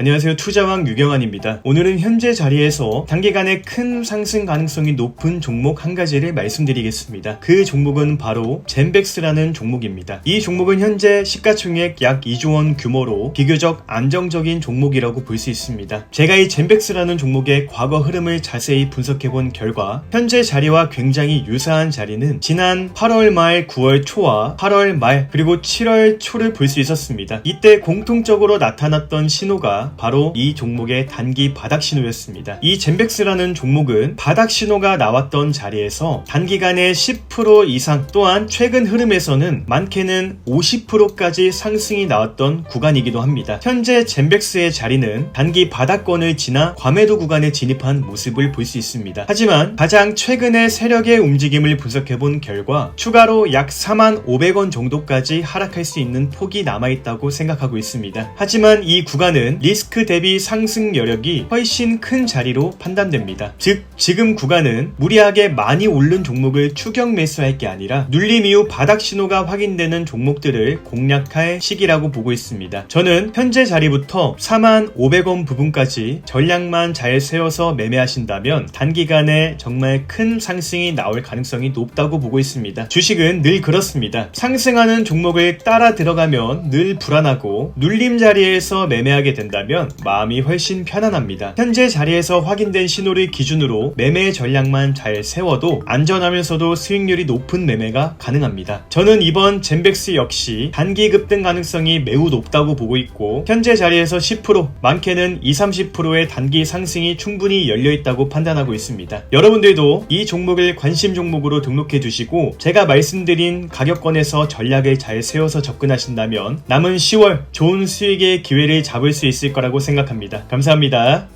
안녕하세요. 투자왕 유경환입니다. 오늘은 현재 자리에서 단기간에 큰 상승 가능성이 높은 종목 한 가지를 말씀드리겠습니다. 그 종목은 바로 젠백스라는 종목입니다. 이 종목은 현재 시가총액 약 2조 원 규모로 비교적 안정적인 종목이라고 볼 수 있습니다. 제가 이 젠백스라는 종목의 과거 흐름을 자세히 분석해 본 결과 현재 자리와 굉장히 유사한 자리는 지난 8월 말 9월 초와 8월 말 그리고 7월 초를 볼 수 있었습니다. 이때 공통적으로 나타났던 신호가 바로 이 종목의 단기 바닥 신호였습니다. 이 젠백스라는 종목은 바닥 신호가 나왔던 자리에서 단기간에 10% 이상 또한 최근 흐름에서는 많게는 50%까지 상승이 나왔던 구간이기도 합니다. 현재 젠백스의 자리는 단기 바닥권을 지나 과매도 구간에 진입한 모습을 볼 수 있습니다. 하지만 가장 최근의 세력의 움직임을 분석해 본 결과 추가로 약 4만 500원 정도까지 하락할 수 있는 폭이 남아있다고 생각하고 있습니다. 하지만 이 구간은 리스 크 대비 상승 여력이 훨씬 큰 자리로 판단됩니다. 즉, 지금 구간은 무리하게 많이 오른 종목을 추격 매수할 게 아니라 눌림 이후 바닥 신호가 확인되는 종목들을 공략할 시기라고 보고 있습니다. 저는 현재 자리부터 4만 500원 부분까지 전략만 잘 세워서 매매하신다면 단기간에 정말 큰 상승이 나올 가능성이 높다고 보고 있습니다. 주식은 늘 그렇습니다. 상승하는 종목을 따라 들어가면 늘 불안하고 눌림 자리에서 매매하게 된다면 마음이 훨씬 편안합니다. 현재 자리에서 확인된 신호를 기준으로 매매 전략만 잘 세워도 안전하면서도 수익률이 높은 매매가 가능합니다. 저는 이번 젠백스 역시 단기 급등 가능성이 매우 높다고 보고 있고 현재 자리에서 10% 많게는 20, 30%의 단기 상승이 충분히 열려 있다고 판단하고 있습니다. 여러분들도 이 종목을 관심 종목으로 등록해 두시고 제가 말씀드린 가격권에서 전략을 잘 세워서 접근하신다면 남은 10월 좋은 수익의 기회를 잡을 수 있을 거라고 생각합니다. 감사합니다.